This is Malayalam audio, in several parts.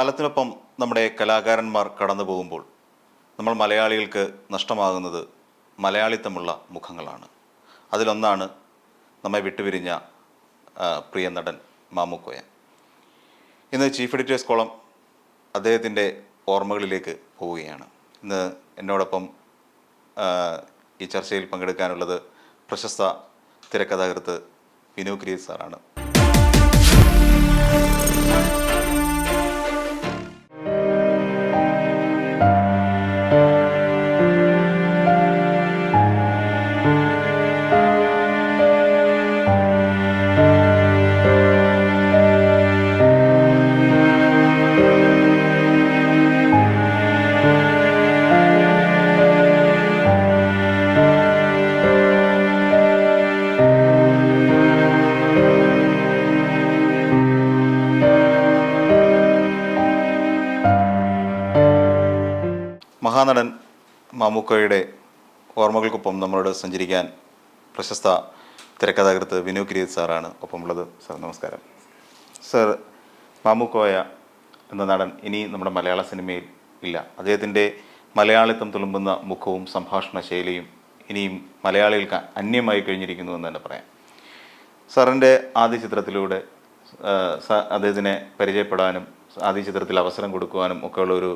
കാലത്തിനൊപ്പം നമ്മുടെ കലാകാരന്മാർ കടന്നു പോകുമ്പോൾ നമ്മൾ മലയാളികൾക്ക് നഷ്ടമാകുന്നത് മലയാളിത്തമുള്ള മുഖങ്ങളാണ്. അതിലൊന്നാണ് നമ്മെ വിട്ടുപിരിഞ്ഞ പ്രിയ നടൻ മാമുക്കോയ ഇന്ന് ചീഫ് എഡിറ്റേഴ്സ് കോളം അദ്ദേഹത്തിന്റെ ഓർമ്മകളിലേക്ക് പോവുകയാണ്. ഇന്ന് എന്നോടൊപ്പം ഈ ചർച്ചയിൽ പങ്കെടുക്കാനുള്ളത് പ്രശസ്ത തിരക്കഥാകൃത്ത് വിനു ക്രീത് സാറാണ്. മാമുക്കോയുടെ ഓർമ്മകൾക്കൊപ്പം നമ്മളോട് സഞ്ചരിക്കാൻ പ്രശസ്ത തിരക്കഥാകൃത്ത് വിനു കിരീത് സാറാണ് ഒപ്പമുള്ളത്. സാർ നമസ്കാരം. സർ മാമുക്കോയ എന്ന നടൻ ഇനി നമ്മുടെ മലയാള സിനിമയിൽ ഇല്ല. അദ്ദേഹത്തിന്റെ മലയാളിത്വം തുളുമ്പുന്ന മുഖവും സംഭാഷണ ശൈലിയും ഇനിയും മലയാളികൾക്ക് അന്യമായി കഴിഞ്ഞിരിക്കുന്നു എന്ന് തന്നെ പറയാം. സാറിന്റെ ആദ്യ ചിത്രത്തിലൂടെ അദ്ദേഹത്തിനെ പരിചയപ്പെടാനും ആദ്യ ചിത്രത്തിൽ അവസരം കൊടുക്കുവാനും ഒക്കെയുള്ള ഒരു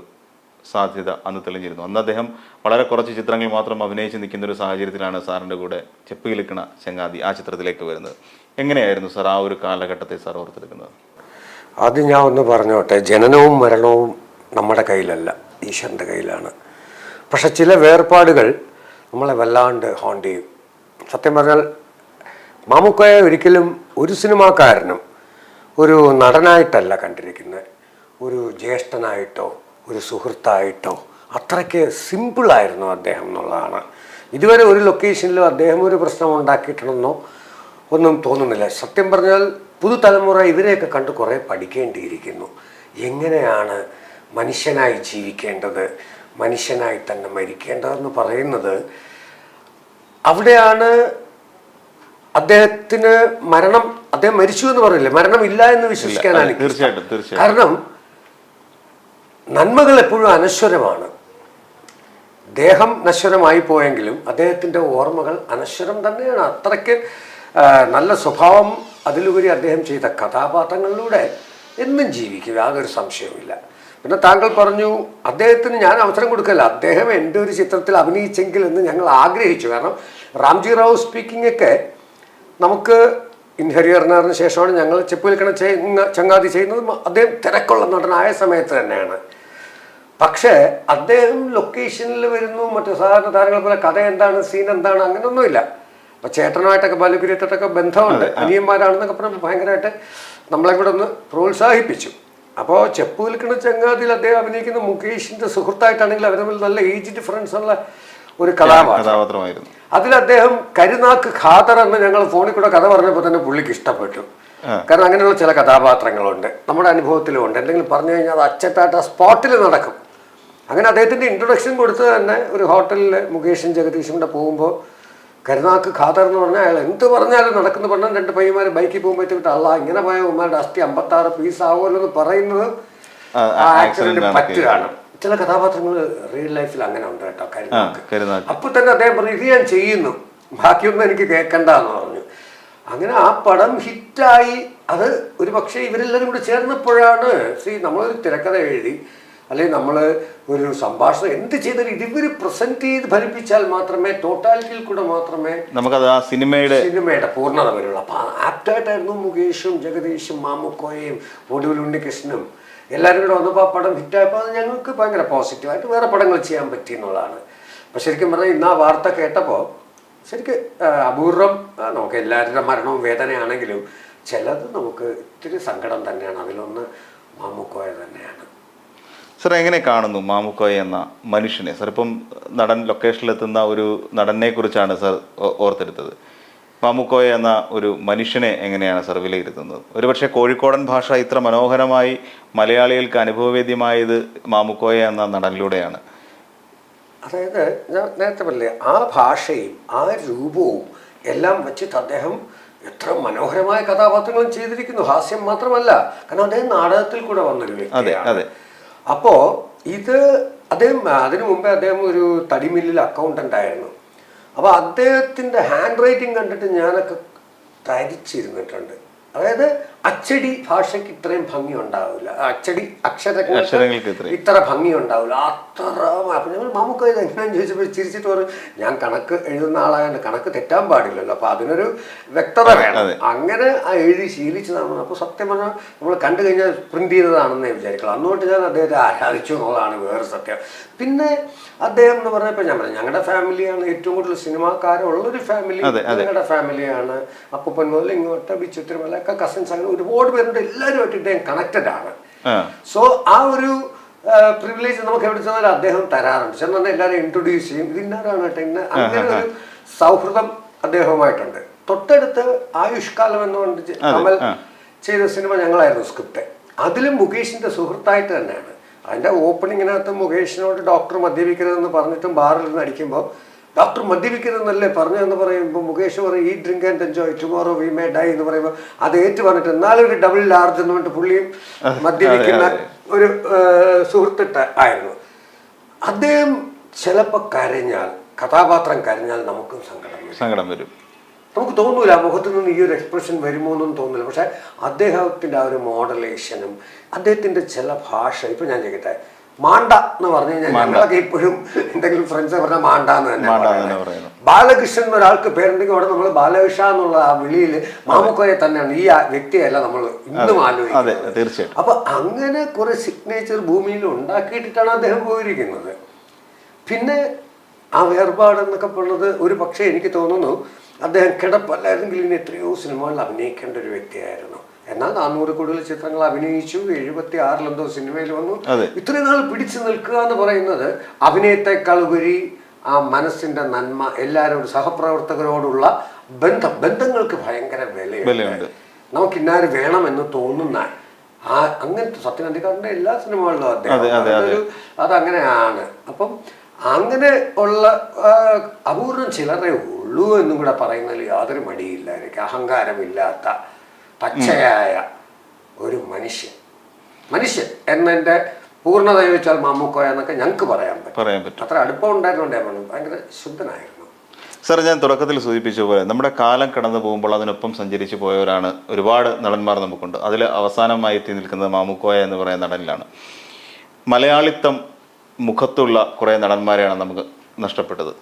സാധ്യത അന്ന് തെളിഞ്ഞിരുന്നു. അന്ന് അദ്ദേഹം വളരെ കുറച്ച് ചിത്രങ്ങൾ മാത്രം അഭിനയിച്ച് നിൽക്കുന്ന ഒരു സാഹചര്യത്തിലാണ് സാറിന്റെ കൂടെ ചെപ്പ് കിളിക്കണ ചങ്ങാതി ആ ചിത്രത്തിലേക്ക് വരുന്നത്. എങ്ങനെയായിരുന്നു സാർ ആ ഒരു കാലഘട്ടത്തെ സാർ ഓർത്തെടുക്കുന്നത്? ആദ്യം ഞാൻ ഒന്ന് പറഞ്ഞോട്ടെ ജനനവും മരണവും നമ്മുടെ കയ്യിലല്ല ഈശ്വരന്റെ കയ്യിലാണ്. പക്ഷെ ചില വേർപാടുകൾ നമ്മളെ വല്ലാണ്ട് ഹോണ്ട് ചെയ്യും. സത്യം പറഞ്ഞാൽ മാമുക്കോയെ ഒരിക്കലും ഒരു സിനിമാക്കാരനും ഒരു നടനായിട്ടല്ല കണ്ടിരിക്കുന്നത്. ഒരു ജ്യേഷ്ഠനായിട്ടോ ഒരു സുഹൃത്തായിട്ടോ. അത്രയ്ക്ക് സിമ്പിളായിരുന്നു അദ്ദേഹം എന്നുള്ളതാണ്. ഇതുവരെ ഒരു ലൊക്കേഷനിലും അദ്ദേഹം ഒരു പ്രശ്നം ഉണ്ടാക്കിയിട്ടുണ്ടെന്നോ ഒന്നും തോന്നുന്നില്ല. സത്യം പറഞ്ഞാൽ പുതുതലമുറ ഇവരെയൊക്കെ കണ്ട് കുറേ പഠിക്കേണ്ടിയിരിക്കുന്നു. എങ്ങനെയാണ് മനുഷ്യനായി ജീവിക്കേണ്ടത്? മനുഷ്യനായി തന്നെ മരിക്കേണ്ടതെന്ന് പറയുന്നത് അവിടെയാണ് അദ്ദേഹത്തിന് മരണം അദ്ദേഹം മരിച്ചു എന്ന് പറയില്ലേ? ഇല്ല എന്ന് വിശ്വസിക്കാനാണ്. തീർച്ചയായിട്ടും തീർച്ചയായിട്ടും. കാരണം നന്മകൾ എപ്പോഴും അനശ്വരമാണ്. ദേഹം നശ്വരമായി പോയെങ്കിലും അദ്ദേഹത്തിന്റെ ഓർമ്മകൾ അനശ്വരം തന്നെയാണ്. അത്രയ്ക്ക് നല്ല സ്വഭാവം അതിലുപരി അദ്ദേഹം ചെയ്ത കഥാപാത്രങ്ങളിലൂടെ എന്നും ജീവിക്കും. യാതൊരു സംശയവുമില്ല പിന്നെ താങ്കൾ പറഞ്ഞു അദ്ദേഹത്തിന് ഞാൻ അവസരം കൊടുക്കല്ല. അദ്ദേഹം എന്റെ ഒരു ചിത്രത്തിൽ അഭിനയിച്ചെങ്കിൽ എന്ന് ഞങ്ങൾ ആഗ്രഹിച്ചു. കാരണം റാംജി റാവു സ്പീക്കിംഗ് ഒക്കെ നമുക്ക് ഇൻഹരിയറിനറിന് ശേഷമാണ് ഞങ്ങൾ ചെപ്പുവിൽക്കണ ചങ്ങാതി ചെയ്യുന്നത് അദ്ദേഹം തിരക്കുള്ള നടനായ സമയത്ത് തന്നെയാണ്. പക്ഷേ അദ്ദേഹം ലൊക്കേഷനിൽ വരുന്നു മറ്റു സാധാരണ താരങ്ങളെ പോലെ കഥ എന്താണ് സീൻ എന്താണ് അങ്ങനെയൊന്നുമില്ല അപ്പൊ ചേട്ടനുമായിട്ടൊക്കെ ബാലുഗുരിയത്തൊക്കെ ബന്ധമുണ്ട്. അനിയന്മാരാണെന്നൊക്കെ പറഞ്ഞ് ഭയങ്കരമായിട്ട് നമ്മളെ കൂടെ ഒന്ന് പ്രോത്സാഹിപ്പിച്ചു. അപ്പോൾ ചെപ്പ് വിൽക്കുന്ന ചങ്ങാതിയിൽ അദ്ദേഹം അഭിനയിക്കുന്ന മുകേഷിന്റെ സുഹൃത്തായിട്ടാണെങ്കിൽ അവർ തമ്മിൽ നല്ല ഏജ് ഡിഫറൻസ് ഉള്ള ഒരു കഥാപാത്രമായിരുന്നു. അതിൽ അദ്ദേഹം കരുനാക്ക് ഖാദർ എന്ന് ഞങ്ങൾ ഫോണിൽ കൂടെ കഥ പറഞ്ഞപ്പോൾ തന്നെ പുള്ളിക്ക് ഇഷ്ടപ്പെട്ടു. കാരണം അങ്ങനെയുള്ള ചില കഥാപാത്രങ്ങളുണ്ട്. നമ്മുടെ അനുഭവത്തിലും ഉണ്ട്. എന്തെങ്കിലും പറഞ്ഞു കഴിഞ്ഞാൽ അത് അച്ചട്ടായിട്ട് ആ സ്പോട്ടിൽ നടക്കും. അങ്ങനെ അദ്ദേഹത്തിന്റെ ഇൻട്രൊഡക്ഷൻ കൊടുത്ത് തന്നെ ഒരു ഹോട്ടലിൽ മുകേഷും ജഗദീഷും കൂടെ പോകുമ്പോൾ കരുനാക്ക് ഖാദർ എന്ന് പറഞ്ഞാൽ അയാൾ എന്ത് പറഞ്ഞാലും നടക്കുന്ന. പറഞ്ഞാൽ രണ്ട് പയ്യന്മാർ ബൈക്കിൽ പോകുമ്പോഴത്തേക്ക് അല്ല ഇങ്ങനെ പോയ ഉമ്മാരുടെ അസ്ഥി അമ്പത്താറ് പീസ് ആവുമല്ലോ എന്ന് പറയുന്നത് ആ, ആക്സിഡന്റ് പറ്റുകയാണ്. ചില കഥാപാത്രങ്ങൾ റിയൽ ലൈഫിൽ അങ്ങനെ ഉണ്ട് കേട്ടോ കരുനാക്ക്. അപ്പൊ തന്നെ അദ്ദേഹം പറഞ്ഞു ഇത് ഞാൻ ചെയ്യുന്നു. ബാക്കിയൊന്നും എനിക്ക് കേൾക്കണ്ട എന്ന് പറഞ്ഞു. അങ്ങനെ ആ പടം ഹിറ്റായി. അത് ഒരു പക്ഷേ ഇവരെല്ലാവരും കൂടി ചേർന്നപ്പോഴാണ് സി നമ്മളൊരു തിരക്കഥ എഴുതി അല്ലെങ്കിൽ നമ്മൾ ഒരു സംഭാഷണം എന്ത് ചെയ്താലും ഇതിവർ പ്രസന്റ് ചെയ്ത് ഫലിപ്പിച്ചാൽ മാത്രമേ ടോട്ടാലിറ്റിയിൽ കൂടെ മാത്രമേ നമുക്കത് ആ സിനിമയുടെ സിനിമയുടെ പൂർണത വരുള്ളൂ. അപ്പൊ ആപ്റ്റായിട്ടായിരുന്നു മുകേഷും ജഗദീഷും മാമുക്കോയും ഒടുവിൽ ഉണ്ണികൃഷ്ണനും എല്ലാവരും കൂടെ വന്നപ്പോൾ ആ പടം ഹിറ്റായപ്പോൾ അത് ഞങ്ങൾക്ക് ഭയങ്കര പോസിറ്റീവായിട്ട് വേറെ പടങ്ങൾ ചെയ്യാൻ പറ്റി എന്നുള്ളതാണ്. അപ്പം ശരിക്കും പറഞ്ഞാൽ ഇന്ന് ആ വാർത്ത കേട്ടപ്പോൾ ശരിക്കും അപൂർവം നമുക്ക് എല്ലാവരുടെ മരണവും വേദനയാണെങ്കിലും ചിലത് നമുക്ക് ഇത്തിരി സങ്കടം തന്നെയാണ്. അതിലൊന്ന് മാമുക്കോയ തന്നെയാണ്. സർ എങ്ങനെ കാണുന്നു മാമുക്കോയ എന്ന മനുഷ്യനെ? സർ ഇപ്പം നടൻ ലൊക്കേഷനിലെത്തുന്ന ഒരു നടനെ കുറിച്ചാണ് സർ ഓർത്തെടുത്തത്. മാമുക്കോയ എന്ന ഒരു മനുഷ്യനെ എങ്ങനെയാണ് സർ വിലയിരുത്തുന്നത്? ഒരുപക്ഷെ കോഴിക്കോടൻ ഭാഷ ഇത്ര മനോഹരമായി മലയാളികൾക്ക് അനുഭവവേദ്യമായത് മാമുക്കോയ എന്ന നടനിലൂടെയാണ്. അതായത് ഞാൻ നേരത്തെ പറഞ്ഞില്ലേ ആ ഭാഷയും ആ രൂപവും എല്ലാം വെച്ചിട്ട് അദ്ദേഹം എത്ര മനോഹരമായ കഥാപാത്രങ്ങളും ചെയ്തിരിക്കുന്നു. ഹാസ്യം മാത്രമല്ല കാരണം അദ്ദേഹം നാടകത്തിൽ കൂടെ വന്നൊരു അതെ വ്യക്തിയാണ്. അതെ അപ്പോ ഇത് അദ്ദേഹം അതിനു മുമ്പേ അദ്ദേഹം ഒരു തടിമില്ലിൽ അക്കൗണ്ടന്റ് ആയിരുന്നു. അപ്പൊ അദ്ദേഹത്തിന്റെ ഹാൻഡ് റൈറ്റിംഗ് കണ്ടിട്ട് ഞാനൊക്കെ തരിച്ചിരുന്നിട്ടുണ്ട്. അതായത് അച്ചടി ഭാഷയ്ക്ക് ഇത്രയും ഭംഗി ഉണ്ടാവില്ല. അച്ചടി അക്ഷരങ്ങൾക്ക് ഇത്ര ഭംഗി ഉണ്ടാവില്ല. അത്ര അപ്പൊ ഞങ്ങൾ നമുക്ക് ഇത് എങ്ങനെയാന്ന് ചോദിച്ചപ്പോൾ ചിരിച്ചിട്ട് പറഞ്ഞു ഞാൻ കണക്ക് എഴുതുന്ന ആളായതുകൊണ്ട് കണക്ക് തെറ്റാൻ പാടില്ലല്ലോ. അപ്പൊ അതിനൊരു വ്യക്തത വേണം. അങ്ങനെ ആ എഴുതി ശീലിച്ചതാണ്. അപ്പോൾ സത്യം പറഞ്ഞാൽ നമ്മൾ കണ്ടു കഴിഞ്ഞാൽ പ്രിന്റ് ചെയ്തതാണെന്നേ വിചാരിക്കുള്ളൂ. അന്നുകൊണ്ട് ഞാൻ അദ്ദേഹത്തെ ആരാധിച്ചു എന്നുള്ളതാണ് വേറെ സത്യം. പിന്നെ അദ്ദേഹം എന്ന് പറഞ്ഞപ്പോൾ ഞാൻ പറഞ്ഞു ഞങ്ങളുടെ ഫാമിലിയാണ് ഏറ്റവും കൂടുതൽ സിനിമാക്കാരുള്ളൊരു ഫാമിലി. ഞങ്ങളുടെ ഫാമിലിയാണ് അപ്പൂപ്പൻ മുതൽ ഇങ്ങോട്ട് ബിച്ചു തിരുമല ഒക്കെ കസിൻസ് അങ്ങനെ ഒരുപാട് പേരുണ്ട് എല്ലാവരുമായിട്ട് ഇദ്ദേഹം കണക്റ്റഡ് ആണ്. സോ ആ ഒരു പ്രിവിലേജ് നമുക്ക് എവിടെ ചെന്നാലും അദ്ദേഹം തരാറുണ്ട്. ചെന്നാൽ എല്ലാവരും ഇൻട്രൊഡ്യൂസ് ചെയ്യും. ഇത് ഇന്നാരാണ് കേട്ടോ ഇന്ന? അങ്ങനെ ഒരു സൗഹൃദം അദ്ദേഹവുമായിട്ടുണ്ട്. തൊട്ടടുത്ത് ആയുഷ്കാലം കാലം എന്ന് കമൽ നമ്മൾ ചെയ്ത സിനിമ ഞങ്ങളായിരുന്നു സ്ക്രിപ്റ്റ്. അതിലും മുകേഷിന്റെ സുഹൃത്തായിട്ട് തന്നെയാണ്. അതിന്റെ ഓപ്പണിങ്ങിനകത്ത് മുകേഷിനോട് ഡോക്ടർ മദ്യപിക്കരുതെന്ന് പറഞ്ഞിട്ടും ബാറിൽ നിന്ന് അടിക്കുമ്പോൾ ഡോക്ടർ മദ്യപിക്കുന്നതെന്നല്ലേ പറഞ്ഞു എന്ന് പറയുമ്പോൾ മുകേഷ് പറയും ഈ drink and enjoy tomorrow we may die എന്ന് പറയുമ്പോൾ അത് ഏറ്റു പറഞ്ഞിട്ട് എന്നാലും ഒരു ഡബിൾ ലാർജ് എന്ന് പറഞ്ഞിട്ട് പുള്ളിയും മദ്യപിക്കുന്ന ഒരു സുഹൃത്തിട്ട് ആയിരുന്നു. അദ്ദേഹം ചിലപ്പോൾ കരഞ്ഞാൽ കഥാപാത്രം കരഞ്ഞാൽ നമുക്കും സങ്കടം സങ്കടം വരും. നമുക്ക് തോന്നൂല മുഖത്ത് നിന്ന് ഈ ഒരു എക്സ്പ്രഷൻ വരുമോ എന്നും തോന്നില്ല പക്ഷെ അദ്ദേഹത്തിന്റെ ആ ഒരു മോഡലേഷനും അദ്ദേഹത്തിന്റെ ചില ഭാഷ ഇപ്പം ഞാൻ ചോദിക്കട്ടെ മാണ്ട എന്ന് പറഞ്ഞു കഴിഞ്ഞാൽ ഞങ്ങളൊക്കെ ഇപ്പോഴും എന്തെങ്കിലും ഫ്രണ്ട്സ് പറഞ്ഞാൽ മാണ്ട എന്ന് തന്നെ പറയുന്നത്. ബാലകൃഷ്ണൻ ഒരാൾക്ക് പേരുണ്ടെങ്കിൽ അവിടെ നമ്മൾ ബാലകൃഷ്ണ എന്നുള്ള ആ വിളിയിൽ മാമുക്കോയെ തന്നെയാണ്. ഈ വ്യക്തിയല്ല നമ്മൾ ഇന്നും ആലോചിക്കുന്നത്. അപ്പൊ അങ്ങനെ കുറെ സിഗ്നേച്ചർ ഭൂമിയിൽ ഉണ്ടാക്കിയിട്ടാണ് അദ്ദേഹം പോയിരിക്കുന്നത്. പിന്നെ ആ വേർപാട് എന്നൊക്കെ ഉള്ളത് ഒരു പക്ഷേ എനിക്ക് തോന്നുന്നു അദ്ദേഹം കിടപ്പല്ലായിരുന്നെങ്കിൽ ഇനി എത്രയോ സിനിമകളിൽ അഭിനയിക്കേണ്ട ഒരു വ്യക്തിയായിരുന്നു. എന്നാൽ നാനൂറ് കൂടുതൽ ചിത്രങ്ങൾ അഭിനയിച്ചു എഴുപത്തി ആറിലെന്തോ സിനിമയിൽ വന്നു. ഇത്രയും നാൾ പിടിച്ചു നിൽക്കുക എന്ന് പറയുന്നത് അഭിനയത്തെക്കാൾ ഉപരി ആ മനസ്സിന്റെ നന്മ എല്ലാവരോടും സഹപ്രവർത്തകരോടുള്ള ബന്ധം ബന്ധങ്ങൾക്ക് ഭയങ്കര വിലയുണ്ട്. നമുക്ക് ഇന്നാര് വേണമെന്ന് തോന്നുന്ന ആ അങ്ങനത്തെ സത്യനന്ദിക്കാരന്റെ എല്ലാ സിനിമകളിലും അദ്ദേഹം അതങ്ങനെയാണ്. അപ്പം അങ്ങനെ ഉള്ള അപൂർവം ചിലരെ ഉള്ളൂ എന്നും കൂടെ പറയുന്നതിൽ യാതൊരു മടിയില്ല. എനിക്ക് അഹങ്കാരമില്ലാത്ത പച്ചയായ ഒരു മനുഷ്യൻ. മനുഷ്യൻ എന്നെന്റെ പൂർണത ചോദിച്ചാൽ മാമുക്കോയ എന്നൊക്കെ ഞങ്ങൾക്ക് പറയാൻ പറ്റും. പറയാൻ പറ്റും. അത്ര അടുപ്പം ഉണ്ടായിരുന്നു ഭയങ്കര ശുദ്ധനായിരുന്നു. സാർ ഞാൻ തുടക്കത്തിൽ സൂചിപ്പിച്ച പോലെ നമ്മുടെ കാലം കടന്നു പോകുമ്പോൾ അതിനൊപ്പം സഞ്ചരിച്ചു പോയവരാണ് ഒരുപാട് നടന്മാർ നമുക്കുണ്ട്. അതിൽ അവസാനമായി എത്തി നിൽക്കുന്നത് മാമുക്കോയ എന്ന് പറയുന്ന നടനിലാണ്. മലയാളിത്തം മുഖത്തുള്ള കുറേ നടന്മാരെയാണ് നമുക്ക് നഷ്ടപ്പെട്ടത്.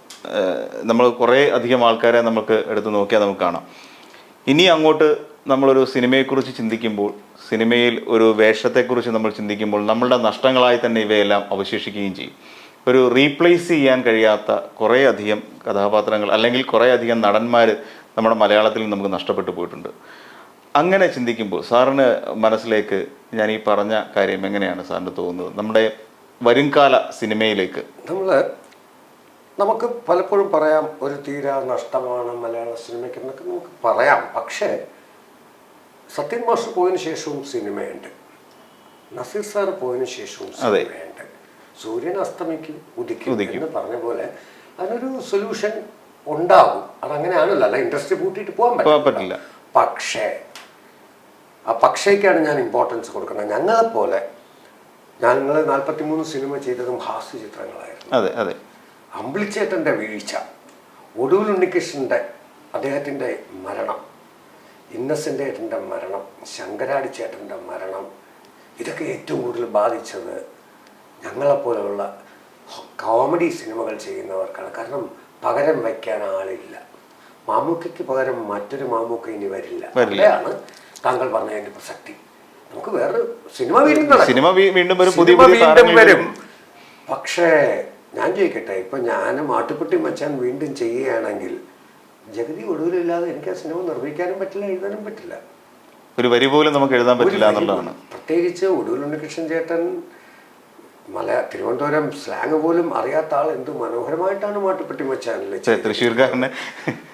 നമ്മൾ കുറേ അധികം ആൾക്കാരെ നമുക്ക് എടുത്ത് നോക്കിയാൽ നമുക്ക് കാണാം. ഇനി അങ്ങോട്ട് നമ്മളൊരു സിനിമയെക്കുറിച്ച് ചിന്തിക്കുമ്പോൾ സിനിമയിൽ ഒരു വേഷത്തെക്കുറിച്ച് നമ്മൾ ചിന്തിക്കുമ്പോൾ നമ്മളുടെ നഷ്ടങ്ങളായി തന്നെ ഇവയെല്ലാം അവശേഷിക്കുകയും ചെയ്യും. ഒരു റീപ്ലേസ് ചെയ്യാൻ കഴിയാത്ത കുറേയധികം കഥാപാത്രങ്ങൾ അല്ലെങ്കിൽ കുറേയധികം നടന്മാർ നമ്മുടെ മലയാളത്തിൽ നമുക്ക് നഷ്ടപ്പെട്ടു പോയിട്ടുണ്ട്. അങ്ങനെ ചിന്തിക്കുമ്പോൾ സാറിന് മനസ്സിലേക്ക് ഞാൻ ഈ പറഞ്ഞ കാര്യം എങ്ങനെയാണ് സാറിന് തോന്നുന്നത്? നമ്മുടെ വരുംകാല സിനിമയിലേക്ക്. നമ്മൾ നമുക്ക് പലപ്പോഴും പറയാം ഒരു തീരാ നഷ്ടമാണ് മലയാള സിനിമയ്ക്ക് എന്നൊക്കെ നമുക്ക് പറയാം. പക്ഷേ സത്യൻ മാസ്റ്റർ പോയതിനു ശേഷവും സിനിമയുണ്ട്. നസീർ സാർ പോയതിനു ശേഷവും. സിനിമയുണ്ട്. സൂര്യൻ അസ്തമിക്കും ഉദിക്കും. എന്ന് പറഞ്ഞ പോലെ അതിനൊരു സൊല്യൂഷൻ ഉണ്ടാകും. അതങ്ങനെയാണല്ലോ. അല്ല ഇൻഡസ്ട്രി പൂട്ടിയിട്ട് പോകാൻ പറ്റില്ല. പക്ഷേ ആ പക്ഷേക്കാണ് ഞാൻ ഇമ്പോർട്ടൻസ് കൊടുക്കുന്നത്. ഞങ്ങളെപ്പോലെ ഞങ്ങൾ നാൽപ്പത്തി മൂന്ന് സിനിമ ചെയ്തതും ഹാസ്യ ചിത്രങ്ങളായിരുന്നു. അതെ അതെ. അമ്പിളിച്ചേട്ടന്റെ വീഴ്ച ഒടുവിൽ ഉണ്ണികൃഷ്ണന്റെ അദ്ദേഹത്തിന്റെ മരണം ഇന്നസെന്റ് ഏട്ടന്റെ മരണം ശങ്കരാടി ചേട്ടന്റെ മരണം ഇതൊക്കെ ഏറ്റവും കൂടുതൽ ബാധിച്ചത് ഞങ്ങളെപ്പോലെയുള്ള കോമഡി സിനിമകൾ ചെയ്യുന്നവർക്കാണ്. കാരണം പകരം വയ്ക്കാൻ ആളില്ല. മാമൂക്കയ്ക്ക് പകരം മറ്റൊരു മാമൂക്ക ഇനി വരില്ല. അതാണ് അവിടെയാണ് താങ്കൾ പറഞ്ഞതിന്റെ പ്രസക്തി. നമുക്ക് വേറെ സിനിമ വീണ്ടും സിനിമ വീണ്ടും വീണ്ടും വരും. പക്ഷേ ഞാൻ ചോദിക്കട്ടെ ഇപ്പൊ ഞാൻ മാട്ടുപ്പെട്ടി മച്ചാൻ വീണ്ടും ചെയ്യുകയാണെങ്കിൽ ജഗതി ഒടുവിലില്ലാതെ എനിക്ക് ആ സിനിമ നിർമ്മിക്കാനും പറ്റില്ല എഴുതാനും പറ്റില്ല. ഒരു വരി പോലും നമുക്ക് എഴുതാൻ പറ്റില്ല എന്നുള്ളതാണ്. പ്രത്യേകിച്ച് ഒടുവിൽ ഉണ്ണികൃഷ്ണൻ ചേട്ടൻ മല തിരുവനന്തപുരം സ്ലാങ് പോലും അറിയാത്ത ആൾ എന്ത് മനോഹരമായിട്ടാണ് മാട്ടുപ്പെട്ടി മച്ചാനിൽ തൃശ്ശൂർക്കാരനെ.